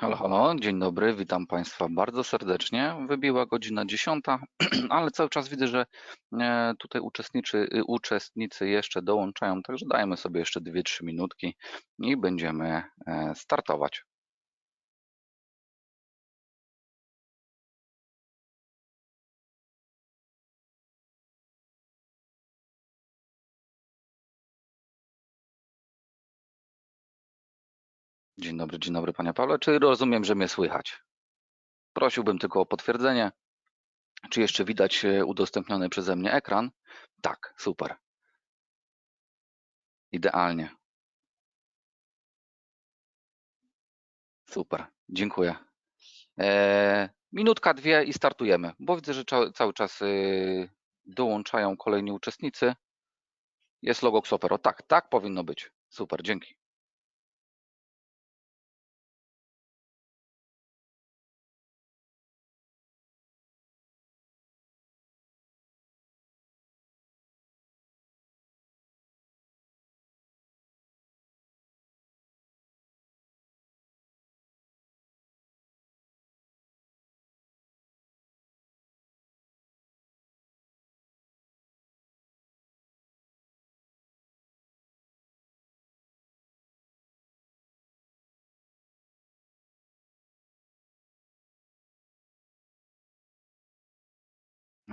Halo, halo, dzień dobry, witam Państwa bardzo serdecznie. Wybiła godzina 10, ale cały czas widzę, że e, tutaj uczestniczy, y, uczestnicy jeszcze dołączają, także dajmy sobie jeszcze 2-3 minutki i będziemy e, startować. Dzień dobry, dzień dobry Panie Pawle. Czy rozumiem, że mnie słychać? Prosiłbym tylko o potwierdzenie. Czy jeszcze widać e, udostępniony przeze mnie ekran? Tak, super. Idealnie. Super, dziękuję. E, minutka, dwie i startujemy, bo widzę, że cały czas y, dołączają kolejni uczestnicy. Jest logo Xopero. Tak, tak powinno być. Super, dzięki.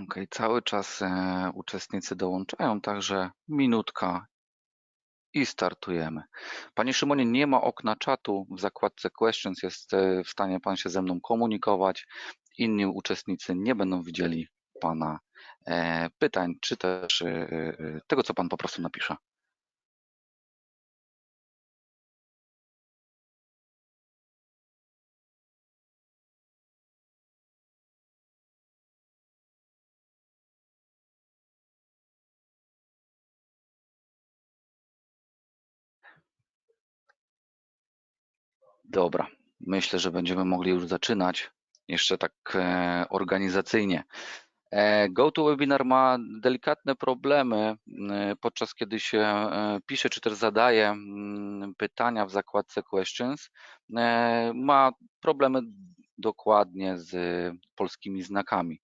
Ok, cały czas e, uczestnicy dołączają, także minutka i startujemy. Panie Szymonie, nie ma okna czatu w zakładce Questions, jest e, w stanie Pan się ze mną komunikować. Inni uczestnicy nie będą widzieli Pana e, pytań, czy też tego, co Pan po prostu napisze. Dobra, myślę, że będziemy mogli już zaczynać. Jeszcze tak e, organizacyjnie. E, GoToWebinar ma delikatne problemy e, podczas kiedy się pisze czy też zadaje mm, pytania w zakładce Questions. Ma problemy dokładnie z polskimi znakami.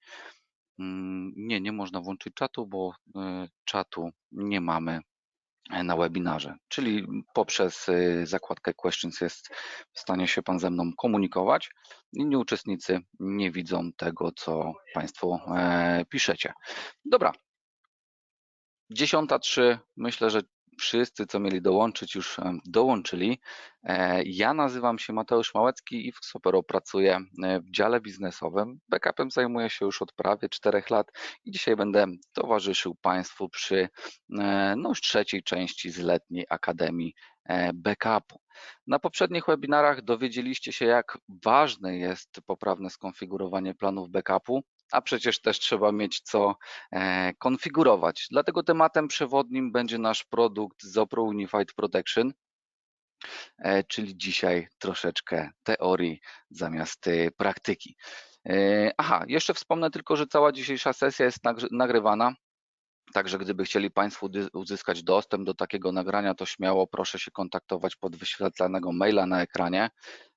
Mm, Nie, nie można włączyć czatu, bo czatu nie mamy na webinarze, czyli poprzez y, zakładkę Questions jest w stanie się Pan ze mną komunikować. Inni uczestnicy nie widzą tego, co Państwo e, piszecie. Dobra. Dziesiąta trzy. Myślę, że wszyscy, co mieli dołączyć, już e, dołączyli. E, Ja nazywam się Mateusz Małecki i w Sopero pracuję e, w dziale biznesowym. Backupem zajmuję się już od prawie czterech lat i dzisiaj będę towarzyszył Państwu przy no, już trzeciej części z letniej Akademii Backupu. Na poprzednich webinarach dowiedzieliście się, jak ważne jest poprawne skonfigurowanie planów backupu, a przecież też trzeba mieć co konfigurować. Dlatego tematem przewodnim będzie nasz produkt Zopro Unified Protection, czyli dzisiaj troszeczkę teorii zamiast praktyki. Aha, jeszcze wspomnę tylko, że cała dzisiejsza sesja jest nagrywana. Także gdyby chcieli Państwo uzyskać dostęp do takiego nagrania, to śmiało proszę się kontaktować pod wyświetlanego maila na ekranie.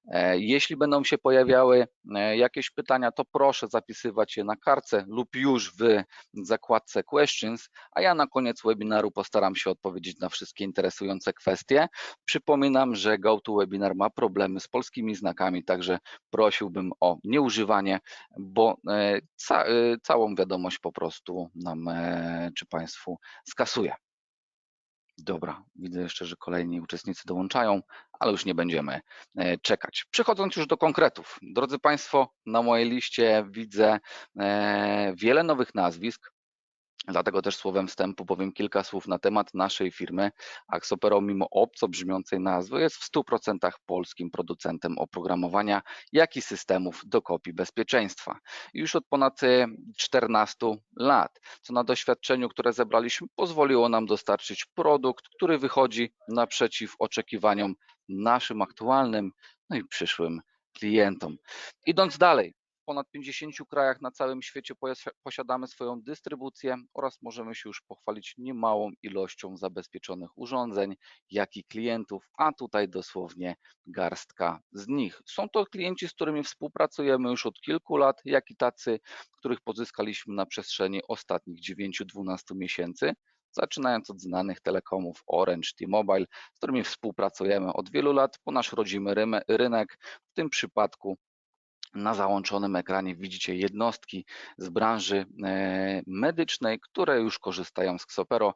E, jeśli będą się pojawiały e, jakieś pytania, to proszę zapisywać je na kartce lub już w zakładce Questions, a ja na koniec webinaru postaram się odpowiedzieć na wszystkie interesujące kwestie. Przypominam, że GoToWebinar ma problemy z polskimi znakami, także prosiłbym o nieużywanie, bo e, ca całą wiadomość po prostu nam czy Państwu skasuje. Dobra, widzę jeszcze, że kolejni uczestnicy dołączają, ale już nie będziemy e, czekać. Przechodząc już do konkretów. Drodzy Państwo, na mojej liście widzę e, wiele nowych nazwisk. Dlatego też słowem wstępu powiem kilka słów na temat naszej firmy. Axopero, mimo obco brzmiącej nazwy, jest w 100% polskim producentem oprogramowania, jak i systemów do kopii bezpieczeństwa. Już od ponad 14 lat, co na doświadczeniu, które zebraliśmy, pozwoliło nam dostarczyć produkt, który wychodzi naprzeciw oczekiwaniom naszym aktualnym, no i przyszłym klientom. Idąc dalej, ponad 50 krajach na całym świecie posiadamy swoją dystrybucję oraz możemy się już pochwalić niemałą ilością zabezpieczonych urządzeń, jak i klientów, a tutaj dosłownie garstka z nich. Są to klienci, z którymi współpracujemy już od kilku lat, jak i tacy, których pozyskaliśmy na przestrzeni ostatnich 9-12 miesięcy zaczynając od znanych telekomów Orange, T-Mobile, z którymi współpracujemy od wielu lat po nasz rodzimy rynek. W tym przypadku na załączonym ekranie widzicie jednostki z branży e, medycznej, które już korzystają z Xopero.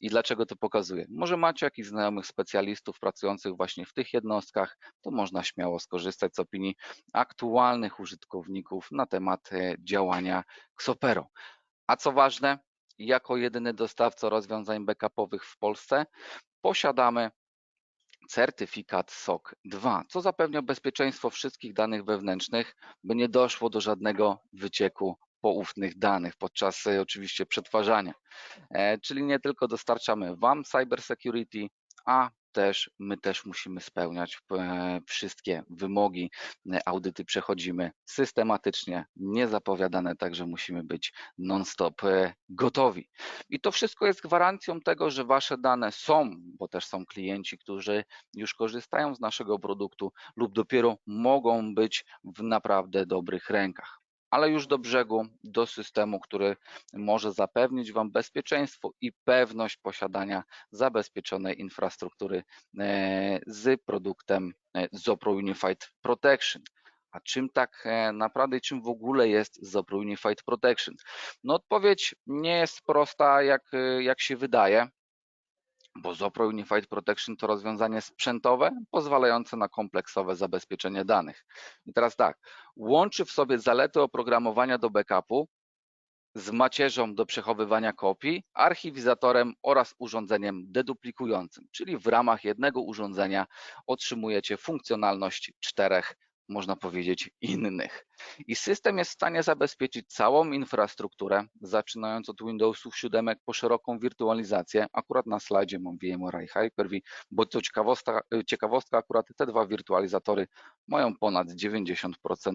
I dlaczego to pokazuję? Może macie jakichś znajomych specjalistów pracujących właśnie w tych jednostkach, to można śmiało skorzystać z opinii aktualnych użytkowników na temat e, działania Xopero. A co ważne, jako jedyny dostawca rozwiązań backupowych w Polsce posiadamy certyfikat SOC 2, co zapewnia bezpieczeństwo wszystkich danych wewnętrznych, by nie doszło do żadnego wycieku poufnych danych podczas e, oczywiście przetwarzania. E, Czyli nie tylko dostarczamy Wam cybersecurity, a też my też musimy spełniać e, wszystkie wymogi. E, Audyty przechodzimy systematycznie, niezapowiadane, także musimy być non-stop e, gotowi. I to wszystko jest gwarancją tego, że Wasze dane są, bo też są klienci, którzy już korzystają z naszego produktu lub dopiero mogą być w naprawdę dobrych rękach. Ale już do brzegu, do systemu, który może zapewnić Wam bezpieczeństwo i pewność posiadania zabezpieczonej infrastruktury e, z produktem e, Zopro Unified Protection. A czym tak e, naprawdę i czym w ogóle jest Zopro Unified Protection? No odpowiedź nie jest prosta, jak, jak się wydaje, bo Zopro Unified Protection to rozwiązanie sprzętowe pozwalające na kompleksowe zabezpieczenie danych. I teraz tak, łączy w sobie zalety oprogramowania do backupu z macierzą do przechowywania kopii, archiwizatorem oraz urządzeniem deduplikującym, czyli w ramach jednego urządzenia otrzymujecie funkcjonalność czterech można powiedzieć, innych. I system jest w stanie zabezpieczyć całą infrastrukturę, zaczynając od Windowsów 7 po szeroką wirtualizację. Akurat na slajdzie mam VMware i Hyper-V, bo to ciekawostka, ciekawostka, akurat te dwa wirtualizatory mają ponad 90%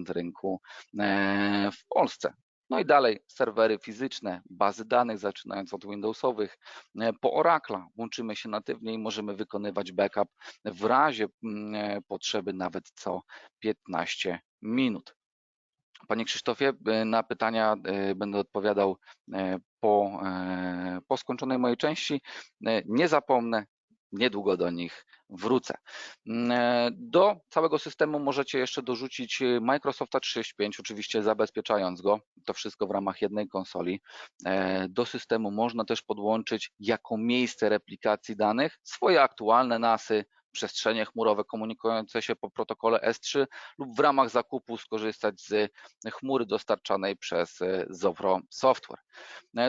rynku e, w Polsce. No i dalej serwery fizyczne, bazy danych, zaczynając od Windowsowych, e, po Oracle łączymy się natywnie i możemy wykonywać backup w razie mm, e, potrzeby nawet co 15 minut. Panie Krzysztofie, e, na pytania będę odpowiadał po, po skończonej mojej części. Nie zapomnę, niedługo do nich wrócę. Mm, e, Do całego systemu możecie jeszcze dorzucić e, Microsofta 365, oczywiście zabezpieczając go, to wszystko w ramach jednej konsoli. E, Do systemu można też podłączyć jako miejsce replikacji danych swoje aktualne NASy, przestrzenie chmurowe komunikujące się po protokole S3 lub w ramach zakupu skorzystać z chmury dostarczanej przez Zovro Software.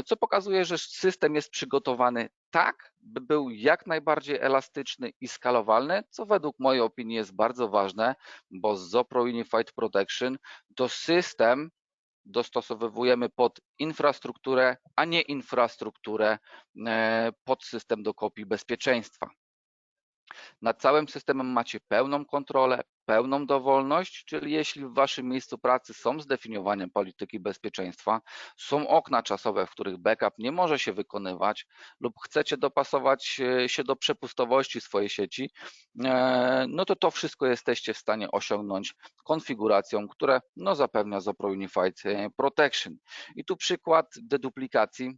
Co pokazuje, że system jest przygotowany tak, by był jak najbardziej elastyczny i skalowalny, co według mojej opinii jest bardzo ważne, bo z Zopro Unified Protection to system dostosowujemy pod infrastrukturę, a nie infrastrukturę pod system do kopii bezpieczeństwa. Nad całym systemem macie pełną kontrolę, pełną dowolność, czyli jeśli w waszym miejscu pracy są zdefiniowane polityki bezpieczeństwa, są okna czasowe, w których backup nie może się wykonywać lub chcecie dopasować się do przepustowości swojej sieci, e, no to to wszystko jesteście w stanie osiągnąć konfiguracją, która no, zapewnia Zopro Unified e, Protection. I tu przykład deduplikacji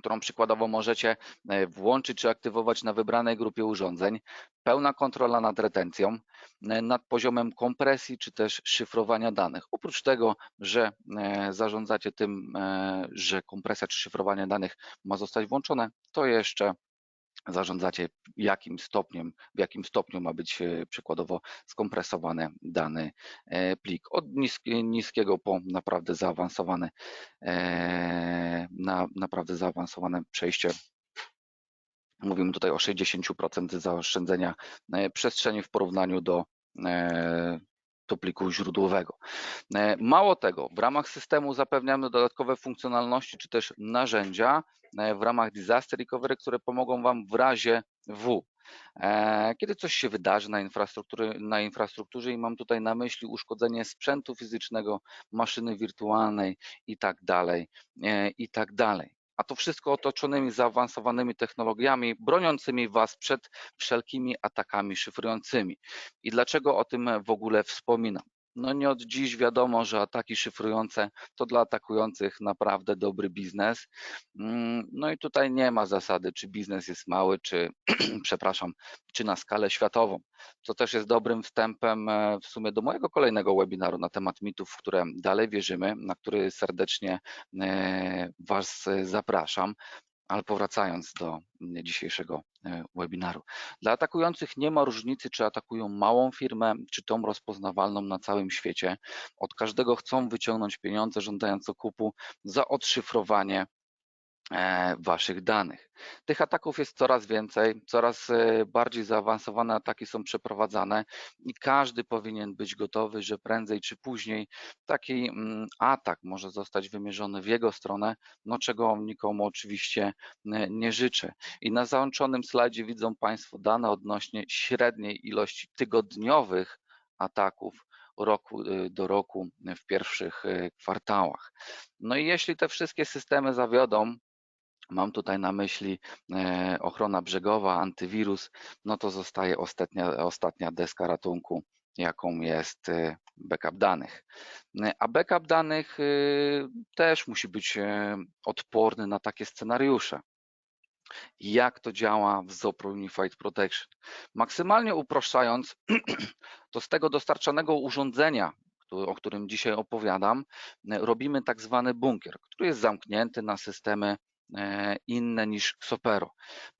którą przykładowo możecie e, włączyć czy aktywować na wybranej grupie urządzeń. Pełna kontrola nad retencją, e, nad poziomem kompresji czy też szyfrowania danych. Oprócz tego, że e, zarządzacie tym, że kompresja czy szyfrowanie danych ma zostać włączone, to jeszcze zarządzacie jakim stopniem, w jakim stopniu ma być e, przykładowo skompresowany dany e, plik. Od niskiego po naprawdę zaawansowane, e, na naprawdę zaawansowane przejście. Mówimy tutaj o 60% zaoszczędzenia przestrzeni w porównaniu do do pliku źródłowego. Mało tego, w ramach systemu zapewniamy dodatkowe funkcjonalności czy też narzędzia w ramach Disaster Recovery, które pomogą Wam w razie W. E, kiedy coś się wydarzy na, infrastrukturze, na infrastrukturze i mam tutaj na myśli uszkodzenie sprzętu fizycznego, maszyny wirtualnej i tak dalej, e, i tak dalej. A to wszystko otoczonymi zaawansowanymi technologiami, broniącymi Was przed wszelkimi atakami szyfrującymi. I dlaczego o tym w ogóle wspominam? No nie od dziś wiadomo, że ataki szyfrujące to dla atakujących naprawdę dobry biznes. Mm, no i tutaj nie ma zasady, czy biznes jest mały, czy, przepraszam, czy na skalę światową, co też jest dobrym wstępem e, w sumie do mojego kolejnego webinaru na temat mitów, w które dalej wierzymy, na który serdecznie e, Was zapraszam. Ale powracając do dzisiejszego e, webinaru. Dla atakujących nie ma różnicy, czy atakują małą firmę, czy tą rozpoznawalną na całym świecie. Od każdego chcą wyciągnąć pieniądze, żądając okupu za odszyfrowanie waszych danych. Tych ataków jest coraz więcej, coraz e, bardziej zaawansowane ataki są przeprowadzane i każdy powinien być gotowy, że prędzej czy później taki mm, atak może zostać wymierzony w jego stronę, no czego nikomu oczywiście e, nie życzę. I na załączonym slajdzie widzą Państwo dane odnośnie średniej ilości tygodniowych ataków roku do roku w pierwszych kwartałach. No i jeśli te wszystkie systemy zawiodą, Mam tutaj na myśli e, ochrona brzegowa, antywirus, no to zostaje ostatnia, ostatnia deska ratunku, jaką jest e, backup danych. E, a backup danych też musi być odporny na takie scenariusze. Jak to działa w Zopro Unified Protection? Maksymalnie uproszczając, to z tego dostarczanego urządzenia, o którym dzisiaj opowiadam, robimy tak zwany bunkier, który jest zamknięty na systemy inne niż Sopero.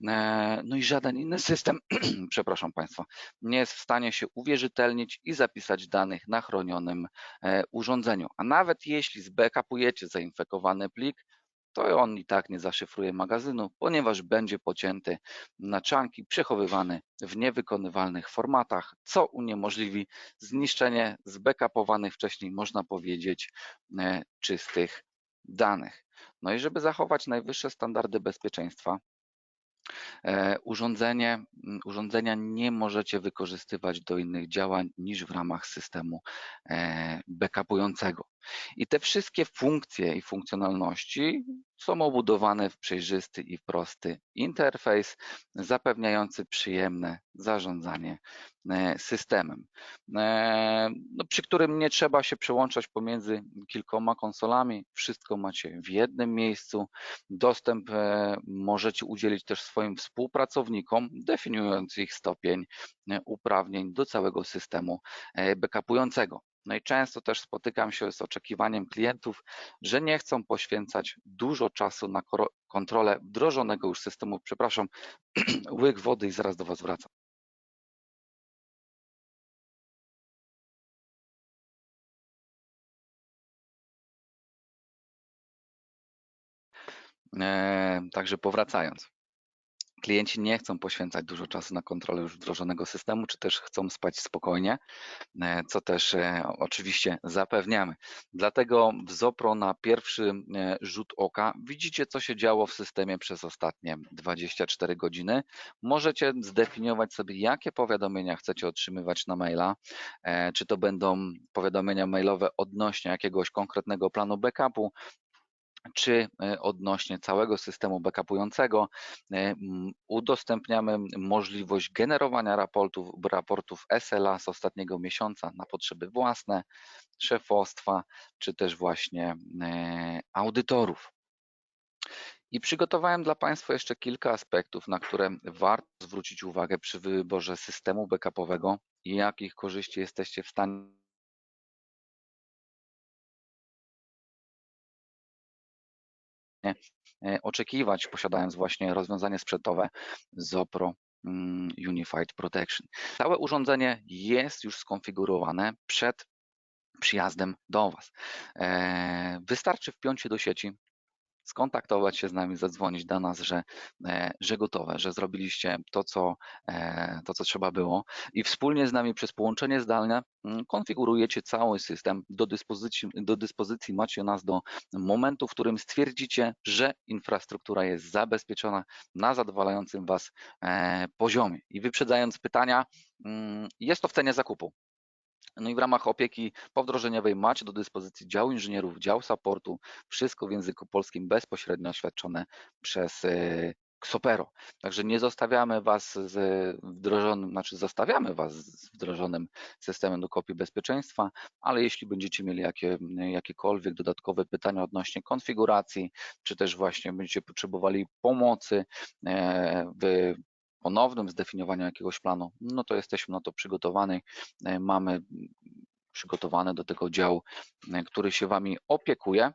E, no i żaden inny system, przepraszam Państwa, nie jest w stanie się uwierzytelnić i zapisać danych na chronionym e, urządzeniu. A nawet jeśli zbackupujecie zainfekowany plik, to on i tak nie zaszyfruje magazynu, ponieważ będzie pocięty na czanki, przechowywany w niewykonywalnych formatach, co uniemożliwi zniszczenie zbackupowanych wcześniej, można powiedzieć, czystych danych. No i żeby zachować najwyższe standardy bezpieczeństwa, e, urządzenie, urządzenia nie możecie wykorzystywać do innych działań niż w ramach systemu e, backupującego. I te wszystkie funkcje i funkcjonalności są obudowane w przejrzysty i prosty interfejs zapewniający przyjemne zarządzanie e, systemem, e, no, przy którym nie trzeba się przełączać pomiędzy kilkoma konsolami, wszystko macie w jednym miejscu. Dostęp e, możecie udzielić też swoim współpracownikom, definiując ich stopień uprawnień do całego systemu backupującego. No i często też spotykam się z oczekiwaniem klientów, że nie chcą poświęcać dużo czasu na kontrolę wdrożonego już systemu. Przepraszam, łyk wody i zaraz do Was wracam. Eee, także powracając klienci nie chcą poświęcać dużo czasu na kontrolę już wdrożonego systemu, czy też chcą spać spokojnie, e, co też e, oczywiście zapewniamy. Dlatego w Zopro na pierwszy e, rzut oka widzicie, co się działo w systemie przez ostatnie 24 godziny. Możecie zdefiniować sobie, jakie powiadomienia chcecie otrzymywać na maila, czy to będą powiadomienia mailowe odnośnie jakiegoś konkretnego planu backupu, czy e, odnośnie całego systemu backupującego. E, udostępniamy możliwość generowania raportów, raportów SLA z ostatniego miesiąca na potrzeby własne, szefostwa, czy też właśnie e, audytorów. I przygotowałem dla Państwa jeszcze kilka aspektów, na które warto zwrócić uwagę przy wyborze systemu backupowego i jakich korzyści jesteście w stanie oczekiwać, posiadając właśnie rozwiązanie sprzętowe Zopro mm, Unified Protection. Całe urządzenie jest już skonfigurowane przed przyjazdem do Was. E, wystarczy wpiąć się do sieci skontaktować się z nami, zadzwonić do nas, że, e, że gotowe, że zrobiliście to co, e, to, co trzeba było i wspólnie z nami przez połączenie zdalne mm, konfigurujecie cały system. Do dyspozycji, do dyspozycji macie nas do momentu, w którym stwierdzicie, że infrastruktura jest zabezpieczona na zadowalającym Was e, poziomie. I wyprzedzając pytania, mm, jest to w cenie zakupu. No i w ramach opieki powdrożeniowej macie do dyspozycji dział inżynierów, dział supportu, wszystko w języku polskim bezpośrednio oświadczone przez e, Xopero. Także nie zostawiamy Was z wdrożonym, znaczy zostawiamy Was z wdrożonym systemem do kopii bezpieczeństwa, ale jeśli będziecie mieli jakie, jakiekolwiek dodatkowe pytania odnośnie konfiguracji, czy też właśnie będziecie potrzebowali pomocy e, w ponownym zdefiniowaniu jakiegoś planu, no to jesteśmy na to przygotowani. E, Mamy przygotowany do tego dział, e, który się Wami opiekuje.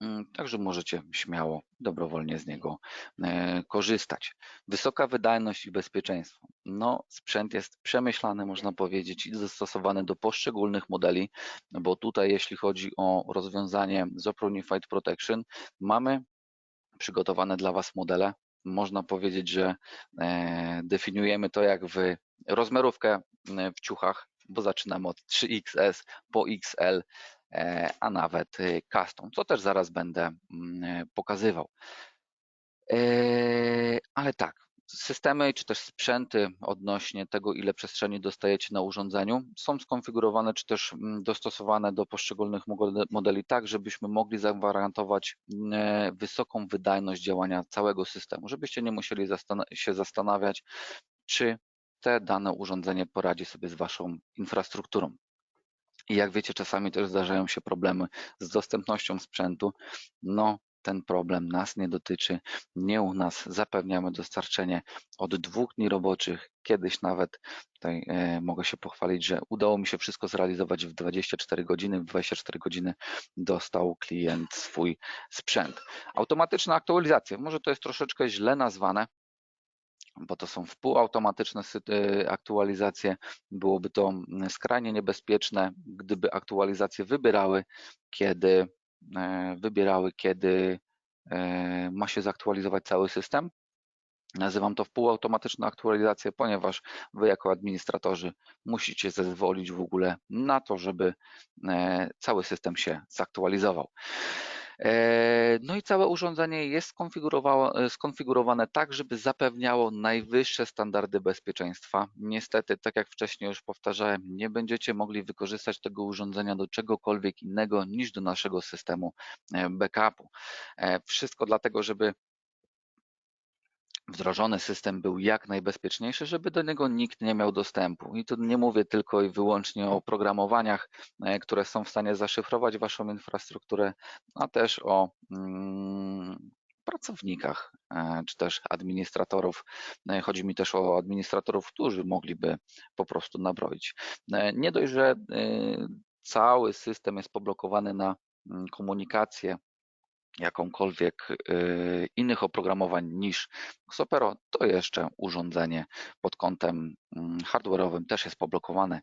Mm, Także możecie śmiało, dobrowolnie z niego e, korzystać. Wysoka wydajność i bezpieczeństwo. No, sprzęt jest przemyślany, można powiedzieć, i dostosowany do poszczególnych modeli, bo tutaj, jeśli chodzi o rozwiązanie Zopro Unified Protection, mamy przygotowane dla Was modele. Można powiedzieć, że e, definiujemy to jak w rozmiarówkę e, w ciuchach, bo zaczynamy od 3XS po XL, e, a nawet custom, co też zaraz będę mm, pokazywał. Ale tak, systemy czy też sprzęty odnośnie tego, ile przestrzeni dostajecie na urządzeniu, są skonfigurowane czy też mm, dostosowane do poszczególnych modeli tak, żebyśmy mogli zagwarantować e, wysoką wydajność działania całego systemu, żebyście nie musieli się zastanawiać, czy te dane urządzenie poradzi sobie z Waszą infrastrukturą. I jak wiecie, czasami też zdarzają się problemy z dostępnością sprzętu. No, ten problem nas nie dotyczy. Nie u nas zapewniamy dostarczenie od dwóch dni roboczych. Kiedyś nawet tutaj e, mogę się pochwalić, że udało mi się wszystko zrealizować w 24 godziny. W 24 godziny dostał klient swój sprzęt. Automatyczna aktualizacja. Może to jest troszeczkę źle nazwane, bo to są wpółautomatyczne y, aktualizacje. Byłoby to mm, skrajnie niebezpieczne, gdyby aktualizacje wybierały, kiedy e, wybierały, kiedy e, ma się zaktualizować cały system. Nazywam to wpółautomatyczną aktualizację, ponieważ Wy jako administratorzy musicie zezwolić w ogóle na to, żeby e, cały system się zaktualizował. E, No i całe urządzenie jest skonfigurowa- skonfigurowane tak, żeby zapewniało najwyższe standardy bezpieczeństwa. Niestety, tak jak wcześniej już powtarzałem, nie będziecie mogli wykorzystać tego urządzenia do czegokolwiek innego niż do naszego systemu e, backupu. E, Wszystko dlatego, żeby wdrożony system był jak najbezpieczniejszy, żeby do niego nikt nie miał dostępu. I tu nie mówię tylko i wyłącznie o oprogramowaniach, e, które są w stanie zaszyfrować Waszą infrastrukturę, a też o mm, pracownikach e, czy też administratorów. E, Chodzi mi też o administratorów, którzy mogliby po prostu nabroić. Nie dość, że cały system jest poblokowany na mm, komunikację jakąkolwiek y, innych oprogramowań niż Xopero, to jeszcze urządzenie pod kątem mm, hardware'owym też jest poblokowane